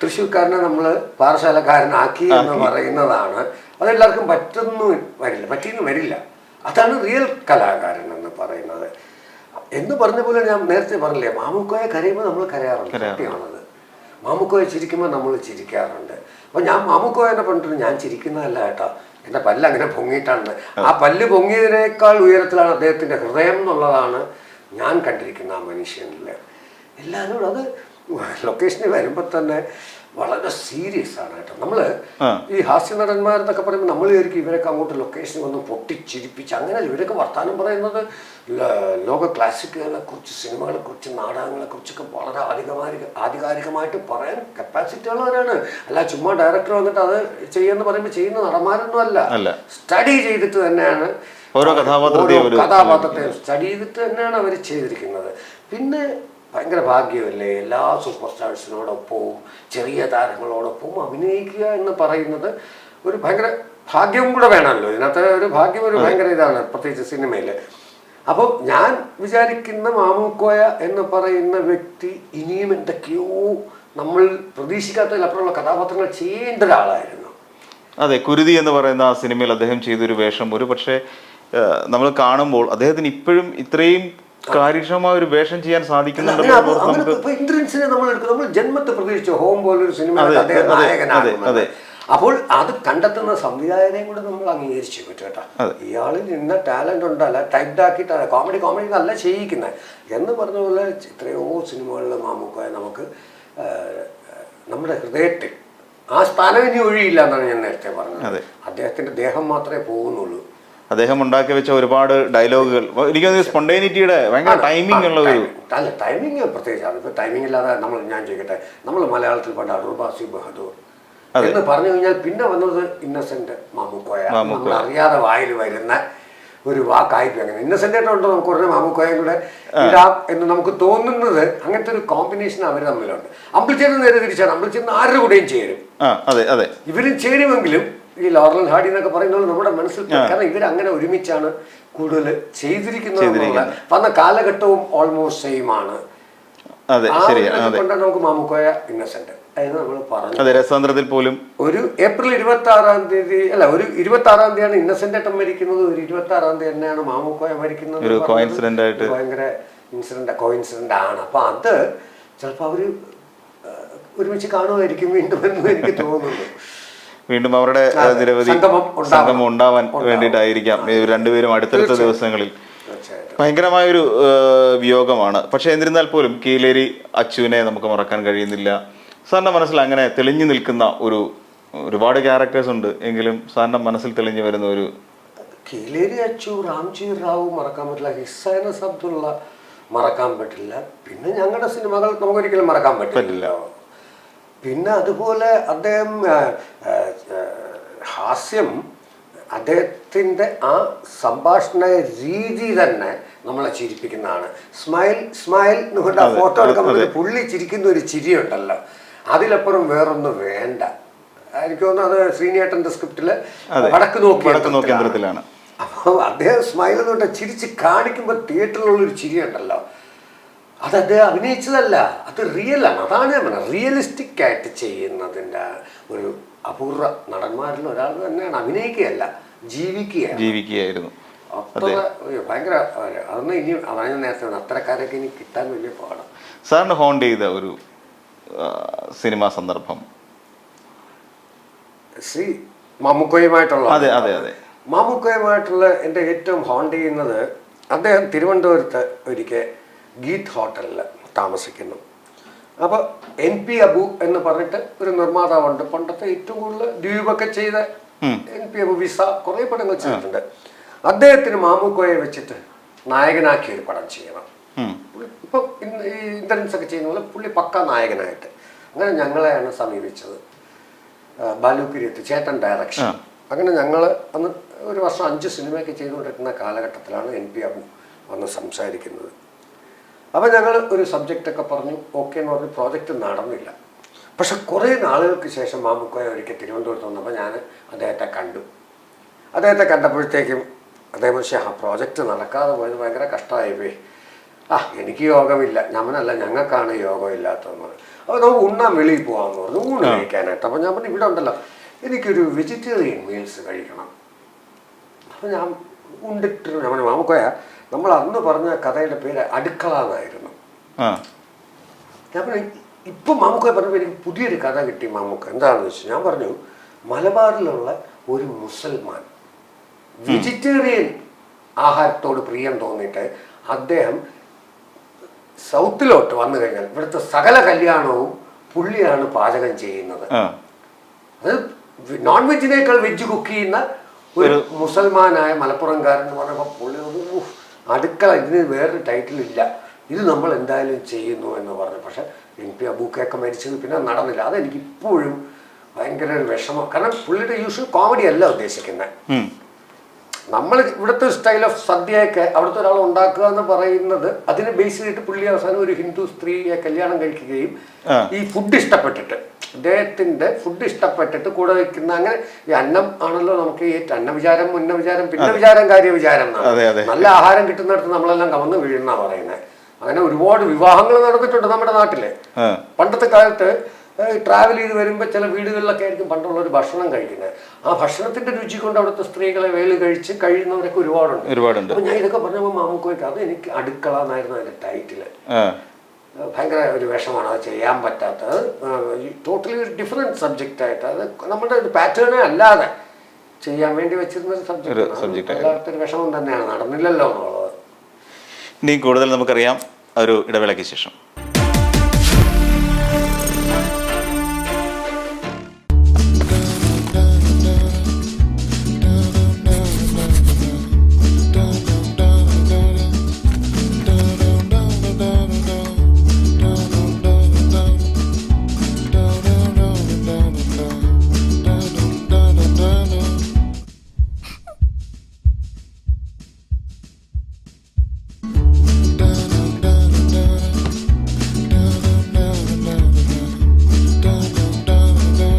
തൃശ്ശൂർക്കാരനെ നമ്മൾ പാറശാലക്കാരനാക്കി എന്ന് പറയുന്നതാണ്. അതെല്ലാവർക്കും പറ്റുന്നു വരില്ല പറ്റിയെന്ന് വരില്ല. അതാണ് റിയൽ കലാകാരൻ എന്ന് പറയുന്നത്. എന്ന് പറഞ്ഞ പോലെ ഞാൻ നേരത്തെ പറഞ്ഞില്ലേ മാമുക്കോയെ കരയുമ്പോൾ നമ്മൾ കരയാറുണ്ട്. കരയാറുണ്ട്. സത്യമാണത് മാമുക്കോയെ ചിരിക്കുമ്പോൾ നമ്മൾ ചിരിക്കാറുണ്ട്. അപ്പോൾ ഞാൻ മാമുക്കോയെന്നെ പറഞ്ഞിട്ടുണ്ട് ഞാൻ ചിരിക്കുന്നതല്ല കേട്ടോ. എന്റെ പല്ല് അങ്ങനെ പൊങ്ങിയിട്ടാണ്. ആ. പല്ല് പൊങ്ങിയതിനേക്കാൾ ഉയരത്തിലാണ് അദ്ദേഹത്തിന്റെ ഹൃദയം എന്നുള്ളതാണ് ഞാൻ കണ്ടിരിക്കുന്ന ആ മനുഷ്യനിൽ എല്ലാവരും അത് ലൊക്കേഷനിൽ വരുമ്പോൾ തന്നെ വളരെ സീരിയസ് ആണ് കേട്ടോ നമ്മൾ. ഈ ഹാസ്യ നടന്മാരെന്നൊക്കെ പറയുമ്പോൾ നമ്മൾ വിചാരിക്കും ഇവരൊക്കെ അങ്ങോട്ട് ലൊക്കേഷനിൽ വന്ന് പൊട്ടിച്ചിരിപ്പിച്ച് അങ്ങനെ ഇവരൊക്കെ വർത്താനം പറയുന്നത് ലോക ക്ലാസിക്കുകളെ കുറിച്ച് സിനിമകളെ കുറിച്ച് നാടകങ്ങളെ കുറിച്ചൊക്കെ വളരെ ആധികാരിക ആധികാരികമായിട്ട് പറയാൻ കപ്പാസിറ്റി ഉള്ളവരാണ് അല്ല ചുമ്മാ ഡയറക്ടർ വന്നിട്ട് അത് ചെയ്യുമെന്ന് പറയുമ്പോൾ ചെയ്യുന്ന നടന്മാരൊന്നും അല്ല. സ്റ്റഡി ചെയ്തിട്ട് തന്നെയാണ് ഓരോ കഥാപാത്രത്തെയും സ്റ്റഡി ചെയ്തിട്ട് തന്നെയാണ് അവർ ചെയ്തിരിക്കുന്നത് പിന്നെ ഭയങ്കര ഭാഗ്യമല്ലേ? എല്ലാ സൂപ്പർ സ്റ്റാർസിനോടൊപ്പവും ചെറിയ താരങ്ങളോടൊപ്പവും അഭിനയിക്കുക എന്ന് പറയുന്നത് ഒരു ഭയങ്കര ഭാഗ്യവും കൂടെ വേണമല്ലോ. ഇതിനകത്ത് ഒരു ഭാഗ്യം ഒരു ഭയങ്കര ഇതാണ് പ്രത്യേകിച്ച് സിനിമയിൽ അപ്പം ഞാൻ വിചാരിക്കുന്ന മാമുക്കോയ എന്ന് പറയുന്ന വ്യക്തി ഇനിയും എന്തൊക്കെയോ നമ്മൾ പ്രതീക്ഷിക്കാത്തതിലപ്പുറമുള്ള കഥാപാത്രങ്ങൾ ചെയ്യേണ്ട ഒരാളായിരുന്നു. അതെ കുരുതി എന്ന് പറയുന്ന ആ സിനിമയിൽ അദ്ദേഹം ചെയ്തൊരു വേഷം ഒരു പക്ഷേ നമ്മൾ കാണുമ്പോൾ അദ്ദേഹത്തിന് ഇപ്പോഴും ഇത്രയും കാര്യക്ഷമമായ ഒരു വേഷം ചെയ്യാൻ ഇപ്പൊ ഇന്ദ്രൻസിനെ നമ്മൾ എടുക്കും. നമ്മൾ ജന്മത്തെ പ്രതീക്ഷിച്ചു? ഹോം പോലൊരു സിനിമ അതെ. അപ്പോൾ അത് കണ്ടെത്തുന്ന സംവിധായകനെയും കൂടെ നമ്മൾ അംഗീകരിച്ചു കേട്ടോ ഇയാളിൽ നിന്ന ടാലന്റ് ഉണ്ടല്ല ടൈപ്ഡ് ആക്കിയിട്ടല്ല കോമഡി കോമഡി നല്ല ചെയ്യിക്കുന്നത് എന്ന് പറഞ്ഞ പോലെ എത്രയോ സിനിമകളിൽ മാമുക്കോയെ നമുക്ക് നമ്മുടെ ഹൃദയത്തിൽ ആ സ്ഥാനം ഇനി ഒഴിയില്ല എന്നാണ് ഞാൻ നേരത്തെ പറഞ്ഞത്. അദ്ദേഹത്തിന്റെ ദേഹം മാത്രമേ പോകുന്നുള്ളൂ. അദ്ദേഹം ഉണ്ടാക്കി വെച്ച ഒരുപാട് ഡയലോഗുകൾ. എനിക്ക് സ്പോണ്ടേനിറ്റിയുടെ ഭയങ്കര ടൈമിംഗ് ഉള്ള ഒരു ടൈമിംഗ്. അല്ല ടൈമിങ് പ്രത്യേകിച്ച് ഇപ്പൊ ടൈമിംഗ് ഇല്ലാതെ നമ്മൾ ഞാൻ ചോദിക്കട്ടെ നമ്മൾ മലയാളത്തിൽ പണ്ട് അടൂർബാസി ബഹദൂർ എന്ന് പറഞ്ഞു കഴിഞ്ഞാൽ പിന്നെ വന്നത് ഇന്നസെന്റ് മാമുക്കോയ. നമ്മൾ അറിയാതെ വായിൽ വരുന്ന ഒരു വാക്കായി അങ്ങനെ. ഇന്നസെന്റ് ആയിട്ടുണ്ടോ നമുക്ക് ഉടനെ മാമുക്കോയും കൂടെ ഇടാം എന്ന് നമുക്ക് തോന്നുന്നത് അങ്ങനത്തെ ഒരു കോമ്പിനേഷൻ അവർ തമ്മിലുണ്ട്. അമ്പിളിച്ചേരുന്ന നേരെ തിരിച്ചാണ്. അമ്പിളിച്ചേരുന്ന ആരുടെ കൂടെയും ചേരും. ഇവരും ചേരുമെങ്കിലും ഈ ലോറൽ ഹാഡി എന്നൊക്കെ പറയുന്നത് നമ്മുടെ മനസ്സിൽ കാരണം ഇവർ അങ്ങനെ ഒരുമിച്ചാണ് കൂടുതൽ ചെയ്തിരിക്കുന്നത് വന്ന കാലഘട്ടവും ഓൾമോസ്റ്റ് സെയിം ആണ്. കൊണ്ടാണ് നമുക്ക് മാമുക്കോയ ഇന്നസെന്റ് അതെ രസതന്ത്രത്തിൽ പോലും. ഒരു ഏപ്രിൽ ഇരുപത്തി ആറാം തീയതി അല്ല ഒരു ഇരുപത്തി ആറാം തീയതിയാണ് ഇന്നസെന്റ് ഏട്ടൻ മരിക്കുന്നത് ഒരു ഇരുപത്തി ആറാം തീയതി തന്നെയാണ് മാമുക്കോയ മരിക്കുന്നത് ഒരു കോയിൻസിഡന്റ് ആയിട്ട്. ഭയങ്കര ഇൻസിഡന്റ് കോയിൻസിഡന്റ് ആണ്. അപ്പൊ അത് ചിലപ്പോൾ അവർ ഒരുമിച്ച് കാണുമായിരിക്കും വീണ്ടും എന്ന് എനിക്ക് തോന്നുന്നു. വീണ്ടും അവരുടെ നിരവധി സംഗമം ഉണ്ടാവാൻ വേണ്ടിയിട്ടായിരിക്കാം. രണ്ടുപേരും അടുത്തടുത്ത ദിവസങ്ങളിൽ. ഭയങ്കരമായൊരു വിയോഗമാണ്. പക്ഷേ എന്നിരുന്നാൽ പോലും കീലേരി അച്ചുവിനെ നമുക്ക് മറക്കാൻ കഴിയുന്നില്ല. സാറിന്റെ മനസ്സിൽ അങ്ങനെ തെളിഞ്ഞു നിൽക്കുന്ന ഒരു ഒരുപാട് ക്യാരക്ടേഴ്സ് ഉണ്ട്. എങ്കിലും സാറിന്റെ മനസ്സിൽ തെളിഞ്ഞു വരുന്ന ഒരു കീലേരി അച്ചു റാംജി റാവു മറക്കാൻ പറ്റില്ല. ഹിസൈനസ് അബ്ദുള്ള മറക്കാൻ പറ്റില്ല. പിന്നെ ഞങ്ങളുടെ സിനിമകൾ നമുക്കൊരിക്കലും മറക്കാൻ പറ്റില്ല. പിന്നെ അതുപോലെ അദ്ദേഹം ഹാസ്യം അദ്ദേഹത്തിന്റെ ആ സംഭാഷണ രീതി തന്നെ നമ്മളെ ചിരിപ്പിക്കുന്നതാണ്. സ്മൈൽ സ്മൈൽ എന്ന് കൊണ്ട് ആ ഫോട്ടോ എടുക്കുമ്പോൾ പുള്ളി ചിരിക്കുന്ന ഒരു ചിരിയുണ്ടല്ലോ. അതിലപ്പുറം വേറൊന്നും വേണ്ട. എനിക്ക് തോന്നുന്നു അത് ശ്രീനിയേട്ടന്റെ സ്ക്രിപ്റ്റിൽ വടക്ക് നോക്കി അപ്പോൾ അദ്ദേഹം സ്മൈൽ എന്ന് പറഞ്ഞാൽ ചിരിച്ച് കാണിക്കുമ്പോൾ തിയേറ്ററിലുള്ളൊരു ചിരിയുണ്ടല്ലോ. അത് അദ്ദേഹം അഭിനയിച്ചതല്ല. അത് റിയലാണ് അതാണ് ഞാൻ പറഞ്ഞത്. റിയലിസ്റ്റിക് ആയിട്ട് ചെയ്യുന്നതിന്റെ ഒരു അപൂർവ നടന്മാരിൽ ഒരാൾ തന്നെയാണ്. അഭിനയിക്കുകയല്ല ജീവിക്കുകയാണ്. ജീവിക്കുകയായിരുന്നു. ഭയങ്കര അതൊന്നും ഇനി ഞാൻ നേരത്തെ. ഇനി കിട്ടാൻ വലിയ പാടാണ് സാറിന് ഹോണ്ട് ചെയ്ത ഒരു സിനിമാ സന്ദർഭം? ശ്രീ മമ്മൂക്കയുമായിട്ടുള്ള അതെ അതെ അതെ. മാമുക്കയുമായിട്ടുള്ള എന്റെ ഏറ്റവും ഹോണ്ട് ചെയ്യുന്നത് അദ്ദേഹം തിരുവനന്തപുരത്ത് ഒരിക്കൽ ഗീത് ഹോട്ടലിൽ താമസിക്കുന്നു. അപ്പോൾ എൻ പി അബു എന്ന് പറഞ്ഞിട്ട് ഒരു നിർമ്മാതാവുണ്ട്. പണ്ടത്തെ ഏറ്റവും കൂടുതൽ ദ്വീപൊക്കെ ചെയ്ത എൻ പി അബു വിസ കുറേ പടങ്ങൾ ചെയ്തിട്ടുണ്ട്. അദ്ദേഹത്തിന് മാമുക്കോയെ വെച്ചിട്ട് നായകനാക്കിയ ഒരു പടം ചെയ്യണം. ഇപ്പം ഈ ഇന്ദ്രൻസ് ഒക്കെ ചെയ്യുന്ന പോലെ പുള്ളി പക്ക നായകനായിട്ട്. അങ്ങനെ ഞങ്ങളെയാണ് സമീപിച്ചത്. ബാലുക്കിരിയത്ത് ബാലു കിരിയത്ത് ചേട്ടൻ ഡയറക്ഷൻ അങ്ങനെ ഞങ്ങൾ അന്ന് ഒരു വർഷം അഞ്ച് സിനിമയൊക്കെ ചെയ്തുകൊണ്ടിരിക്കുന്ന കാലഘട്ടത്തിലാണ് എൻ പി അബു വന്ന് സംസാരിക്കുന്നത്. അപ്പം ഞങ്ങൾ ഒരു സബ്ജക്റ്റൊക്കെ പറഞ്ഞു ഓക്കെ എന്ന് പറഞ്ഞ് പ്രോജക്റ്റ് നടന്നില്ല. പക്ഷെ കുറേ നാളുകൾക്ക് ശേഷം മാമുക്കോയ ഒരിക്കൽ തിരുവനന്തപുരത്ത് വന്നപ്പോൾ ഞാൻ അദ്ദേഹത്തെ കണ്ടു. അദ്ദേഹത്തെ കണ്ടപ്പോഴത്തേക്കും അദ്ദേഹം പക്ഷേ ആ പ്രോജക്റ്റ് നടക്കാതെ പോയത് ഭയങ്കര കഷ്ടമായി പോയി. ആ എനിക്ക് യോഗമില്ല. ഞമ്മനല്ല ഞങ്ങൾക്കാണ് യോഗം ഇല്ലാത്തതെന്ന് പറഞ്ഞു. അപ്പോൾ നമുക്ക് ഉണ്ണാൻ വെളിയിൽ പോകാമെന്ന് പറഞ്ഞു ഊണ് കഴിക്കാനായിട്ട്. അപ്പോൾ ഞാൻ പറഞ്ഞു ഇവിടെ ഉണ്ടല്ലോ എനിക്കൊരു വെജിറ്റേറിയൻ മീൽസ് കഴിക്കണം. അപ്പോൾ ഞാൻ ഉണ്ടിട്ട് ഞാൻ മാമുക്കോയ നമ്മൾ അന്ന് പറഞ്ഞ കഥയുടെ പേര് അടുക്കള എന്നായിരുന്നു ഞാൻ പറഞ്ഞു ഇപ്പം മാമുക്ക പറഞ്ഞപ്പോൾ എനിക്ക് പുതിയൊരു കഥ കിട്ടി മാമുക്ക. എന്താണെന്ന് വെച്ചാൽ ഞാൻ പറഞ്ഞു മലബാറിലുള്ള ഒരു മുസൽമാൻ വെജിറ്റേറിയൻ ആഹാരത്തോട് പ്രിയം തോന്നിയിട്ട് അദ്ദേഹം സൗത്തിലോട്ട് വന്നു കഴിഞ്ഞാൽ ഇവിടുത്തെ സകല കല്യാണവും പുള്ളിയാണ് പാചകം ചെയ്യുന്നത്. അത് നോൺ വെജിനേക്കാൾ വെജ് കുക്ക് ചെയ്യുന്ന ഒരു മുസൽമാനായ മലപ്പുറംകാരൻ എന്ന് പറയുമ്പോൾ പുള്ളി അടുക്കള ഇതിന് വേറൊരു ടൈറ്റിൽ ഇല്ല. ഇത് നമ്മൾ എന്തായാലും ചെയ്യുന്നു എന്ന് പറഞ്ഞു. പക്ഷെ എൻ പി അബൂക്കയൊക്കെ മരിച്ചത് പിന്നെ നടന്നില്ല. അതെനിക്ക് ഇപ്പോഴും ഭയങ്കര ഒരു വിഷമം. കാരണം പുള്ളിയുടെ യൂഷ്വൽ കോമഡി അല്ല ഉദ്ദേശിക്കുന്നത്. നമ്മൾ ഇവിടുത്തെ സ്റ്റൈൽ ഓഫ് സദ്യയൊക്കെ അവിടുത്തെ ഒരാൾ ഉണ്ടാക്കുക എന്ന് പറയുന്നത് അതിനെ ബേസ് ചെയ്തിട്ട് പുള്ളി അവസാനം ഒരു ഹിന്ദു സ്ത്രീയെ കല്യാണം കഴിക്കുകയും ഈ ഫുഡ് ഇഷ്ടപ്പെട്ടിട്ട്. അദ്ദേഹത്തിന്റെ ഫുഡ് ഇഷ്ടപ്പെട്ടിട്ട് കൂടെ വെക്കുന്ന അങ്ങനെ ഈ അന്നം ആണല്ലോ നമുക്ക് ഈ അന്ന വിചാരം മുന്ന വിചാരം പിന്നെ വിചാരം കാര്യ വിചാരം. നല്ല ആഹാരം കിട്ടുന്നിടത്ത് നമ്മളെല്ലാം കമന്ന് വീഴുന്ന പറയുന്നത് അങ്ങനെ ഒരുപാട് വിവാഹങ്ങൾ നടന്നിട്ടുണ്ട് നമ്മുടെ നാട്ടിൽ. പണ്ടത്തെ കാലത്ത് ട്രാവൽ ചെയ്ത് വരുമ്പോൾ ചില വീടുകളിലൊക്കെ ആയിരിക്കും പണ്ടുള്ള ഒരു ഭക്ഷണം കഴിക്കുന്നത്. ആ ഭക്ഷണത്തിന്റെ രുചി കൊണ്ട് അവിടുത്തെ സ്ത്രീകളെ വേൽ കഴിച്ച് കഴിയുന്നവരൊക്കെ ഒരുപാടുണ്ട്. ഒരുപാടുണ്ട്. അപ്പൊ ഞാൻ ഇതൊക്കെ പറഞ്ഞപ്പോൾ മാമുക്കോയ്ക്ക് അത് എനിക്ക് അടുക്കള എന്നായിരുന്നു അതിന്റെ ടൈറ്റിൽ ഭയങ്കര ഒരു വിഷമാണ് അത് ചെയ്യാൻ പറ്റാത്തത്. ടോട്ടലി ഒരു ഡിഫറെന്റ് സബ്ജക്റ്റ് ആയിട്ട് അത് നമ്മുടെ ഒരു പാറ്റേണേ അല്ലാതെ ചെയ്യാൻ വേണ്ടി വെച്ചിരുന്ന ഒരു സബ്ജക്റ്റ് അല്ലാത്തൊരു വിഷമം തന്നെയാണ്. നടന്നില്ലല്ലോ എന്നുള്ളത്. ഇനി കൂടുതൽ നമുക്കറിയാം. ഒരു ഇടവേളയ്ക്ക് ശേഷം.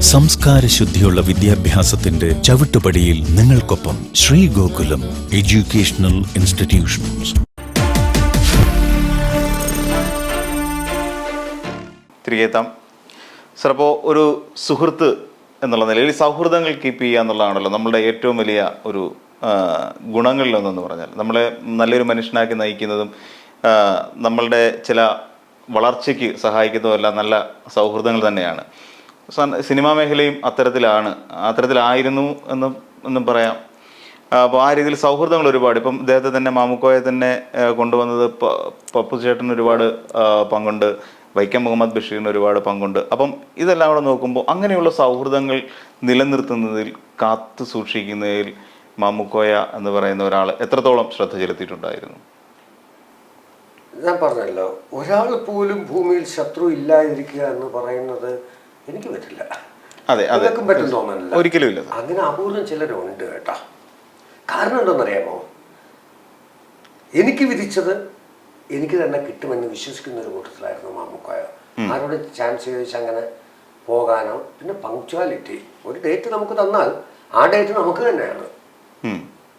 സംസ്കാരശുദ്ധിയുള്ള വിദ്യാഭ്യാസത്തിന്റെ ചവിട്ടുപടിയിൽ നിങ്ങൾക്കൊപ്പം ശ്രീ ഗോകുലം എഡ്യൂക്കേഷണൽ ഇൻസ്റ്റിറ്റ്യൂഷൻസ് തിരികെത്താം സർ ഒരു സുഹൃത്ത് എന്നുള്ള നിലയിൽ സൗഹൃദങ്ങൾ കീപ്പ് ചെയ്യുക എന്നുള്ളതാണല്ലോ നമ്മളുടെ ഏറ്റവും വലിയ ഒരു ഗുണങ്ങളിലൊന്നെന്ന് പറഞ്ഞാൽ. നമ്മളെ നല്ലൊരു മനുഷ്യനാക്കി നയിക്കുന്നതും നമ്മളുടെ ചില വളർച്ചയ്ക്ക് സഹായിക്കുന്നതുമെല്ലാം നല്ല സൗഹൃദങ്ങൾ തന്നെയാണ്. സിനിമാ മേഖലയും അത്തരത്തിലാണ്. അത്തരത്തിലായിരുന്നു എന്നും എന്നും പറയാം. അപ്പോൾ ആ രീതിയിൽ സൗഹൃദങ്ങൾ ഒരുപാട്. ഇപ്പം ഇദ്ദേഹത്തെ തന്നെ മാമുക്കോയെ തന്നെ കൊണ്ടുവന്നത് പപ്പു ചേട്ടന് ഒരുപാട് പങ്കുണ്ട്. വൈക്കം മുഹമ്മദ് ബഷീറിന് ഒരുപാട് പങ്കുണ്ട്. അപ്പം ഇതെല്ലാം കൂടെ നോക്കുമ്പോൾ അങ്ങനെയുള്ള സൗഹൃദങ്ങൾ നിലനിർത്തുന്നതിൽ കാത്തു സൂക്ഷിക്കുന്നതിൽ മാമുക്കോയ എന്ന് പറയുന്ന ഒരാൾ എത്രത്തോളം ശ്രദ്ധ ചെലുത്തിയിട്ടുണ്ടായിരുന്നു? ഞാൻ പറഞ്ഞല്ലോ ഒരാൾ പോലും ഭൂമിയിൽ ശത്രു ഇല്ലാതിരിക്കുക എന്ന് പറയുന്നത് എനിക്ക് പറ്റില്ല. അതെ അതെ. പറ്റും തോന്നുന്നില്ല. ഒരിക്കലും ഇല്ല. അങ്ങനെ അപൂർവം ചിലരുണ്ട് കേട്ടോ. കാരണം എന്താണെന്നറിയാമോ? എനിക്ക് വിധിച്ചത് എനിക്ക് തന്നെ കിട്ടുമെന്ന് വിശ്വസിക്കുന്ന ഒരു കൂട്ടത്തിലായിരുന്നു മാമുക്കോയ. ആരോട് ചാൻസ് ചോദിച്ച് അങ്ങനെ പോകാനോ പിന്നെ പങ്ക്ച്വാലിറ്റി ഒരു ഡേറ്റ് നമുക്ക് തന്നാൽ ആ ഡേറ്റ് നമുക്ക് തന്നെയാണ്.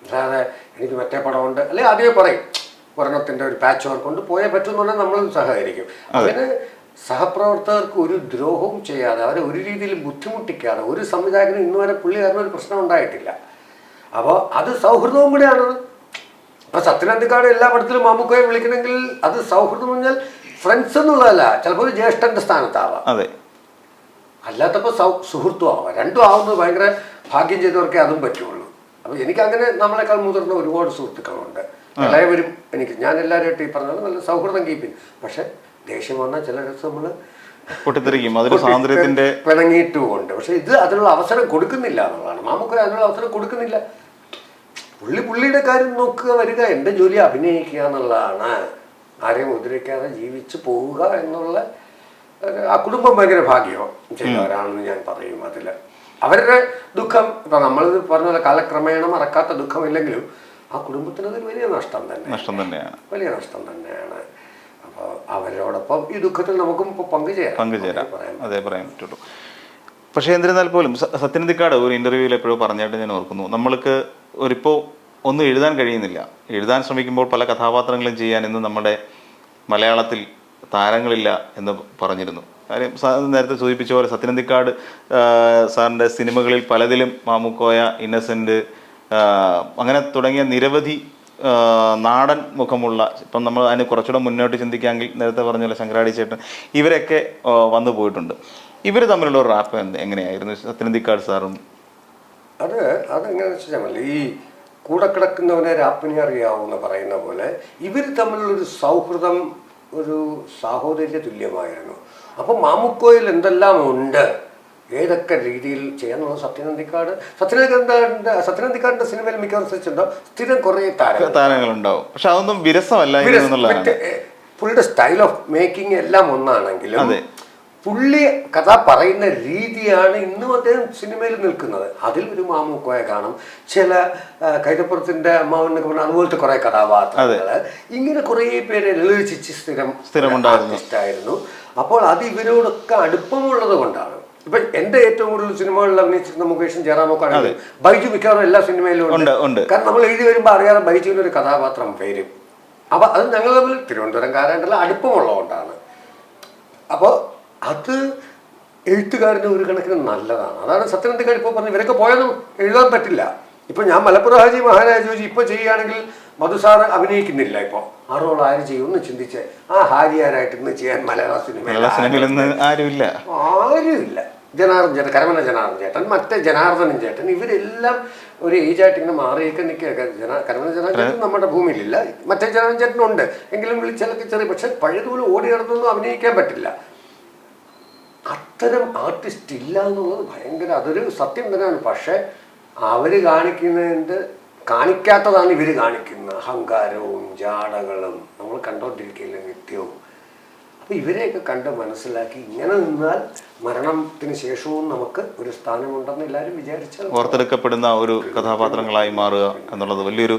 അല്ലാതെ എനിക്ക് മറ്റേ പടമുണ്ട്. അല്ലെ ആദ്യമേ പറയും ഒരെണ്ണത്തിന്റെ ഒരു പാച്ച് വർക്ക് കൊണ്ട് പോയേ പറ്റുമെന്നുണ്ടെങ്കിൽ നമ്മൾ സഹകരിക്കും. അതിന് സഹപ്രവർത്തകർക്ക് ഒരു ദ്രോഹവും ചെയ്യാതെ അവരെ ഒരു രീതിയിലും ബുദ്ധിമുട്ടിക്കാതെ ഒരു സംവിധായകനും ഇന്ന് വരെ പുള്ളി കാരണം ഒരു പ്രശ്നം ഉണ്ടായിട്ടില്ല. അപ്പോൾ അത് സൗഹൃദവും കൂടെയാണത്. അപ്പോൾ സത്യനന്ദിക്കാട് എല്ലാ പടത്തിലും മാമുക്കോയെ വിളിക്കണമെങ്കിൽ അത് സൗഹൃദം എന്ന് പറഞ്ഞാൽ ഫ്രണ്ട്സ് എന്നുള്ളതല്ല ചിലപ്പോൾ ഒരു ജ്യേഷ്ഠന്റെ സ്ഥാനത്താവാം. അതെ. അല്ലാത്തപ്പോൾ സൗ സുഹൃത്തും ആവാം. രണ്ടും ആവുന്നത് ഭയങ്കര ഭാഗ്യം ചെയ്തവർക്കേ അതും പറ്റുള്ളൂ. അപ്പോൾ എനിക്കങ്ങനെ നമ്മളെക്കാൾ മുതിർന്ന ഒരുപാട് സുഹൃത്തുക്കളുണ്ട്. എല്ലാവരും എനിക്ക് ഞാൻ എല്ലാവരുമായിട്ട് ഈ പറഞ്ഞ നല്ല സൗഹൃദം കീപ്പിൻ പക്ഷെ ദേഷ്യം വന്നാൽ ചില ദിവസം നമ്മൾ പൊട്ടിത്തെറിക്കും. അതൊരു സ്വാതന്ത്ര്യത്തിന്റെ പിണങ്ങിയിട്ടുമുണ്ട്. പക്ഷെ ഇത് അതിനുള്ള അവസരം കൊടുക്കുന്നില്ല എന്നുള്ളതാണ്. നമുക്ക് അതിനുള്ള അവസരം കൊടുക്കുന്നില്ല. പുള്ളി പുള്ളിയുടെ കാര്യം നോക്കുക വരിക എന്റെ ജോലി അഭിനയിക്കുക എന്നുള്ളതാണ്. ആരെയും ഉദ്രവിക്കാതെ ജീവിച്ചു പോവുക എന്നുള്ള ആ കുടുംബം ഭയങ്കര ഭാഗ്യം ചെയ്തവരാണെന്ന് ഞാൻ പറയും അതിൽ. അവരുടെ ദുഃഖം ഇപ്പൊ നമ്മൾ പറഞ്ഞ കാലക്രമേണ മറക്കാത്ത ദുഃഖമില്ലെങ്കിലും ആ കുടുംബത്തിന് അതൊരു വലിയ നഷ്ടം തന്നെ നഷ്ടം തന്നെയാണ്. വലിയ നഷ്ടം തന്നെയാണ്. അവരോടൊപ്പം ഈ ദുഃഖത്തിൽ നമുക്കും പങ്കുചേരാം. പങ്കുചേരാം. അതേ പറയാൻ പറ്റുള്ളൂ. പക്ഷേ എന്നിരുന്നാൽ പോലും സത്യനന്ദിക്കാട് ഒരു ഇന്റർവ്യൂവിൽ എപ്പോഴും പറഞ്ഞായിട്ട് ഞാൻ ഓർക്കുന്നു. നമ്മൾക്ക് ഒരിപ്പോൾ ഒന്നും എഴുതാൻ കഴിയുന്നില്ല. എഴുതാൻ ശ്രമിക്കുമ്പോൾ പല കഥാപാത്രങ്ങളും ചെയ്യാൻ ഇന്ന് നമ്മുടെ മലയാളത്തിൽ താരങ്ങളില്ല എന്ന് പറഞ്ഞിരുന്നു. കാര്യം സാർ നേരത്തെ സൂചിപ്പിച്ച പോലെ സത്യനന്ദിക്കാട് സാറിന്റെ സിനിമകളിൽ പലതിലും മാമുക്കോയ ഇന്നസെന്റ് അങ്ങനെ തുടങ്ങിയ നിരവധി നാടൻ മുഖമുള്ള ഇപ്പം നമ്മൾ അതിന് കുറച്ചുകൂടെ മുന്നോട്ട് ചിന്തിക്കാമെങ്കിൽ നേരത്തെ പറഞ്ഞ പോലെ ശങ്കരാടി ചേട്ടൻ ഇവരൊക്കെ വന്നു പോയിട്ടുണ്ട്. ഇവർ തമ്മിലുള്ള ഒരു റാപ്പ് എങ്ങനെയായിരുന്നു? സത്യനന്ദിക്കാട് സാറും അത് അതെങ്ങനെയാണെന്ന് വെച്ചാൽ മതി ഈ കൂടെ കിടക്കുന്നവനെ രാപ്പിനെ അറിയാവുന്ന പറയുന്ന പോലെ ഇവർ തമ്മിലുള്ളൊരു സൗഹൃദം ഒരു സാഹോദര്യ തുല്യമായിരുന്നു. അപ്പം മാമുക്കോയിൽ എന്തെല്ലാം ഉണ്ട്? ഏതൊക്കെ രീതിയിൽ ചെയ്യാന്നുള്ളത് സത്യനന്ദിക്കാട്? സത്യനന്ദിക്കാടിന്റെ സത്യനന്ദിക്കാടിന്റെ സിനിമയിൽ മിക്കവാറും സ്ഥിരം കുറേ താരങ്ങളുണ്ടാവും. പക്ഷെ അതൊന്നും വിരസമല്ല പുള്ളിയുടെ സ്റ്റൈൽ ഓഫ് മേക്കിംഗ് എല്ലാം ഒന്നാണെങ്കിലും. പുള്ളി കഥ പറയുന്ന രീതിയാണ് ഇന്നും അദ്ദേഹം സിനിമയിൽ നിൽക്കുന്നത്. അതിൽ ഒരു മാമൂക്കോയ കാണും. ചില കൈതപ്പുറത്തിന്റെ അമ്മാവനൊക്കെ പറഞ്ഞ അതുപോലത്തെ കുറെ കഥാപാത്രങ്ങൾ. ഇങ്ങനെ കുറെ പേര് ലളിത ചിച്ചി സ്ഥിരം സ്ഥിരമുണ്ടായിരുന്നു. അപ്പോൾ അത് ഇവരോടൊക്കെ അടുപ്പമുള്ളത് കൊണ്ടാണ്. ഇപ്പൊ എന്റെ ഏറ്റവും കൂടുതൽ സിനിമകളിൽ അഭിനയിച്ചിരുന്ന മുകേഷും ജയറാമൊക്കെ ബൈജു മിക്കവാറും എല്ലാ സിനിമയിലും ഉണ്ട്, ഉണ്ട്. കാരണം നമ്മൾ എഴുതി വരുമ്പോൾ അറിയാതെ ബൈജുവിന്റെ ഒരു കഥാപാത്രം വരും അപ്പൊ അത് ഞങ്ങൾ തമ്മിൽ തിരുവനന്തപുരംകാരായിട്ടുള്ള അടുപ്പമുള്ളതുകൊണ്ടാണ്. അപ്പോൾ അത് എഴുത്തുകാരന് ഒരു കണക്കിന് നല്ലതാണ്. അതാണ് സത്യനന്ദിക്കാട് ഇപ്പോൾ പറഞ്ഞു ഇവരൊക്കെ പോയൊന്നും എഴുതാൻ പറ്റില്ല. ഇപ്പൊ ഞാൻ മലപ്പുറം ഹാജി മഹാരാജ് ജോജി ഇപ്പൊ ചെയ്യുകയാണെങ്കിൽ മധുസാർ അഭിനയിക്കുന്നില്ല ഇപ്പൊ. ആ റോൾ ആര് ചെയ്യും ഒന്ന് ചിന്തിച്ച് ആ ഹാരിയാരായിട്ട് ഇന്ന് ചെയ്യാൻ മലയാള സിനിമ ആരുമില്ല. ആരുമില്ല. ജനാർദ്ദൻ ചേട്ടൻ കരമന ജനാർദ്ദൻ ചേട്ടൻ മറ്റേ ജനാർദ്ദനൻ ചേട്ടൻ ഇവരെല്ലാം ഒരു ഏജായിട്ട് ഇങ്ങനെ മാറിയൊക്കെ നിൽക്കുക ജന കരമന ജനാർദ്ദൻ ചേട്ടൻ നമ്മുടെ ഭൂമിയിലില്ല. മറ്റേ ജനാർദ്ദൻ ചേട്ടനുണ്ട്. എങ്കിലും വിളിച്ചാലൊക്കെ ചെറിയ പക്ഷെ പഴയതുപോലെ ഓടി നടന്നൊന്നും അഭിനയിക്കാൻ പറ്റില്ല. അത്തരം ആർട്ടിസ്റ്റ് ഇല്ല എന്നുള്ളത് ഭയങ്കര അതൊരു സത്യം തന്നെയാണ്. പക്ഷെ അവർ കാണിക്കുന്നതിന്റെ കാണിക്കാത്തതാണ് ഇവർ കാണിക്കുന്നത് അഹങ്കാരവും ജാടകളും. നമ്മൾ കണ്ടോണ്ടിരിക്കില്ല നിത്യവും. അപ്പൊ ഇവരെയൊക്കെ കണ്ട് മനസ്സിലാക്കി ഇങ്ങനെ നിന്നാൽ മരണത്തിന് ശേഷവും നമുക്ക് ഒരു സ്ഥാനമുണ്ടെന്ന് എല്ലാവരും വിചാരിച്ചാൽ ഓർത്തെടുക്കപ്പെടുന്ന ഒരു കഥാപാത്രങ്ങളായി മാറുക എന്നുള്ളത് വലിയൊരു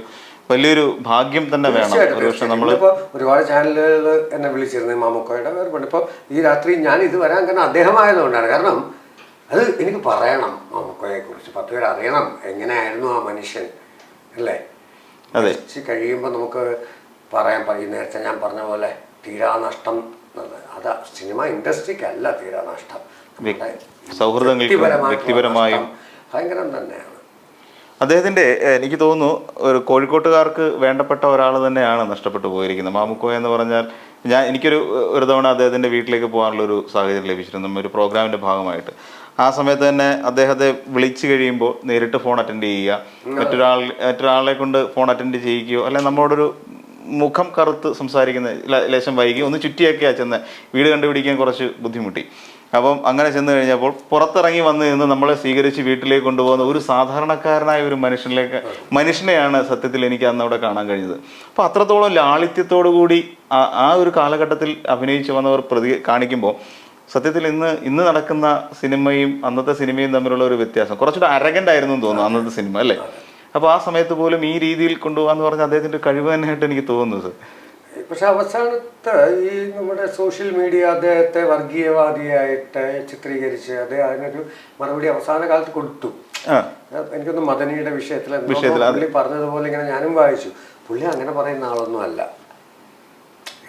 വലിയൊരു ഭാഗ്യം തന്നെ വേണം. ഒരുപക്ഷെ നമ്മൾ ഒരുപാട് ചാനലുകൾ എന്നെ വിളിച്ചിരുന്നു മാമുക്കോയുടെ വേർപെട്ട് ഇപ്പോൾ ഈ രാത്രി ഞാൻ ഇത് വരാൻ കാരണം അദ്ദേഹമായതുകൊണ്ടാണ്. കാരണം അത് എനിക്ക് പറയണം മാമുക്കോയെ കുറിച്ച് പത്ത് പേര് അറിയണം എങ്ങനെയായിരുന്നു ആ മനുഷ്യൻ അല്ലേ? അതെ. കഴിയുമ്പോൾ നമുക്ക് പറയാൻ പറയും നേരത്തെ ഞാൻ പറഞ്ഞ പോലെ തീരാനഷ്ടം എന്നത് അത് സിനിമ ഇൻഡസ്ട്രിക്കല്ല നമ്മുടെ സൗഹൃദങ്ങൾക്കും വ്യക്തിപരമായിട്ടുള്ള വ്യക്തിപരമായും നഷ്ടം. ഭയങ്കരം തന്നെയാണ്. അദ്ദേഹത്തിന്റെ എനിക്ക് തോന്നുന്നു ഒരു കോഴിക്കോട്ടുകാർക്ക് വേണ്ടപ്പെട്ട ഒരാൾ തന്നെയാണ് നഷ്ടപ്പെട്ടു പോയിരിക്കുന്നത്. മാമുക്കോയ എന്ന് പറഞ്ഞാൽ ഞാൻ എനിക്കൊരു ഒരു തവണ അദ്ദേഹത്തിന്റെ വീട്ടിലേക്ക് പോകാനുള്ള ഒരു സാഹചര്യം ലഭിച്ചിരുന്നു ഒരു പ്രോഗ്രാമിന്റെ ഭാഗമായിട്ട്. ആ സമയത്ത് തന്നെ അദ്ദേഹത്തെ വിളിച്ചു കഴിയുമ്പോൾ നേരിട്ട് ഫോൺ അറ്റൻഡ് ചെയ്യുക. മറ്റൊരാൾ മറ്റൊരാളെ കൊണ്ട് ഫോൺ അറ്റൻഡ് ചെയ്യിക്കുകയോ അല്ലെങ്കിൽ നമ്മളോടൊരു മുഖം കറുത്ത് സംസാരിക്കുന്ന ലേശം വൈകി ഒന്ന് ചുറ്റിയൊക്കെയാണ് ചെന്ന് വീട് കണ്ടുപിടിക്കാൻ കുറച്ച് ബുദ്ധിമുട്ടി. അപ്പം അങ്ങനെ ചെന്ന് കഴിഞ്ഞപ്പോൾ പുറത്തിറങ്ങി വന്ന് നിന്ന് നമ്മളെ സ്വീകരിച്ച് വീട്ടിലേക്ക് കൊണ്ടുപോകുന്ന ഒരു സാധാരണക്കാരനായ ഒരു മനുഷ്യനിലേക്ക് മനുഷ്യനെയാണ് സത്യത്തിൽ എനിക്ക് അന്ന് അവിടെ കാണാൻ കഴിഞ്ഞത്. അപ്പോൾ അത്രത്തോളം ലാളിത്യത്തോടു കൂടി ആ ആ ഒരു കാലഘട്ടത്തിൽ അഭിനയിച്ചു വന്നവർ പ്രതി കാണിക്കുമ്പോൾ സത്യത്തിൽ ഇന്ന് ഇന്ന് നടക്കുന്ന സിനിമയും അന്നത്തെ സിനിമയും തമ്മിലുള്ള ഒരു വ്യത്യാസം. കുറച്ചുകൂടെ അരകന്റായിരുന്നു എന്ന് തോന്നുന്നു അന്നത്തെ സിനിമ അല്ലേ? അപ്പോൾ ആ സമയത്ത് പോലും ഈ രീതിയിൽ കൊണ്ടുപോകാന്ന് പറഞ്ഞ അദ്ദേഹത്തിന്റെ കഴിവ് തന്നെയായിട്ട് എനിക്ക് തോന്നുന്നത്. പക്ഷെ അവസാനത്തെ ഈ നമ്മുടെ സോഷ്യൽ മീഡിയ അദ്ദേഹത്തെ വർഗീയവാദിയായിട്ട് ചിത്രീകരിച്ച് അദ്ദേഹം അതിനൊരു മറുപടി അവസാന കാലത്ത് കൊടുത്തു. എനിക്കൊന്ന് മദനിയുടെ വിഷയത്തിൽ പുള്ളി പറഞ്ഞതുപോലെ ഇങ്ങനെ ഞാനും വായിച്ചു. പുള്ളി അങ്ങനെ പറയുന്ന ആളൊന്നും അല്ല.